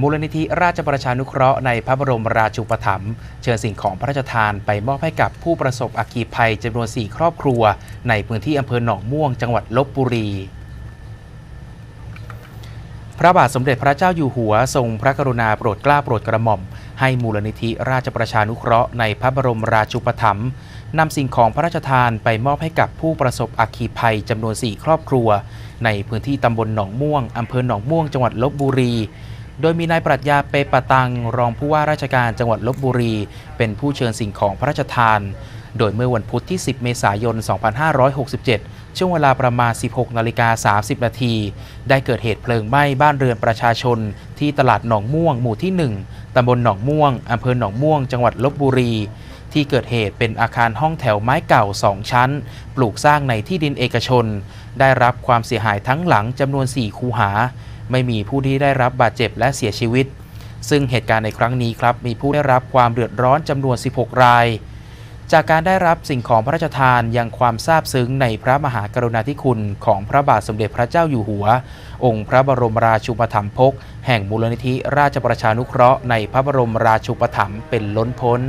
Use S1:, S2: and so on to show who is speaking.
S1: มูลนิธิราชประชานุเคราะห์ในพระบรมราชูปถัมภ์เชิญสิ่งของพระราชทานไปมอบให้กับผู้ประสบอัคคีภัยจำนวน 4 ครอบครัว ในพื้นที่อำเภอหนองม่วงจังหวัดลบบุรีพระบาทสมเด็จพระเจ้าอยู่หัวทรงพระกรุณาโปรดเกล้าโปรดกระหม่อม ให้มูลนิธิราชประชานุเคราะห์ในพระบรมราชูปถัมภ์นำสิ่งของพระราชทานไปมอบให้กับผู้ประสบอัคคีภัยจำนวน 4 ครอบครัว ในพื้นที่ตำบลหนองม่วงอำเภอหนองม่วงจังหวัดลบบุรี โดยมีนายปรัชญาเปปะตัง รองผู้ว่าราชการจังหวัดลบบุรี เป็นผู้เชิญสิ่งของพระราชทาน โดยเมื่อวันพุธที่ 10 เมษายน 2567 ช่วงเวลาประมาณ 16 นาฬิกา 30 นาที ได้เกิดเหตุเพลิงไหม้บ้านเรือนประชาชน ที่ตลาดหนองม่วง หมู่ที่ 1 ตำบลหนองม่วง อำเภอหนองม่วง จังหวัดลบบุรี ที่เกิดเหตุเป็นอาคารห้องแถวไม้เก่า 2 ชั้น ปลูกสร้างในที่ดินเอกชน ได้รับความเสียหายทั้งหลังจำนวน 4 คูหา ไม่มีผู้ที่ได้รับบาดเจ็บและเสียชีวิต ซึ่งเหตุการณ์ในครั้งนี้ครับมีผู้ได้รับความเดือดร้อนจำนวน 16 ราย จากการได้รับสิ่งของพระราชทานยังความซาบซึ้งในพระมหากรุณาธิคุณของพระบาทสมเด็จพระเจ้าอยู่หัว องค์พระบรมราชูปถัมภกแห่งมูลนิธิราชประชานุเคราะห์ในพระบรมราชูปถัมภ์เป็นล้นพ้น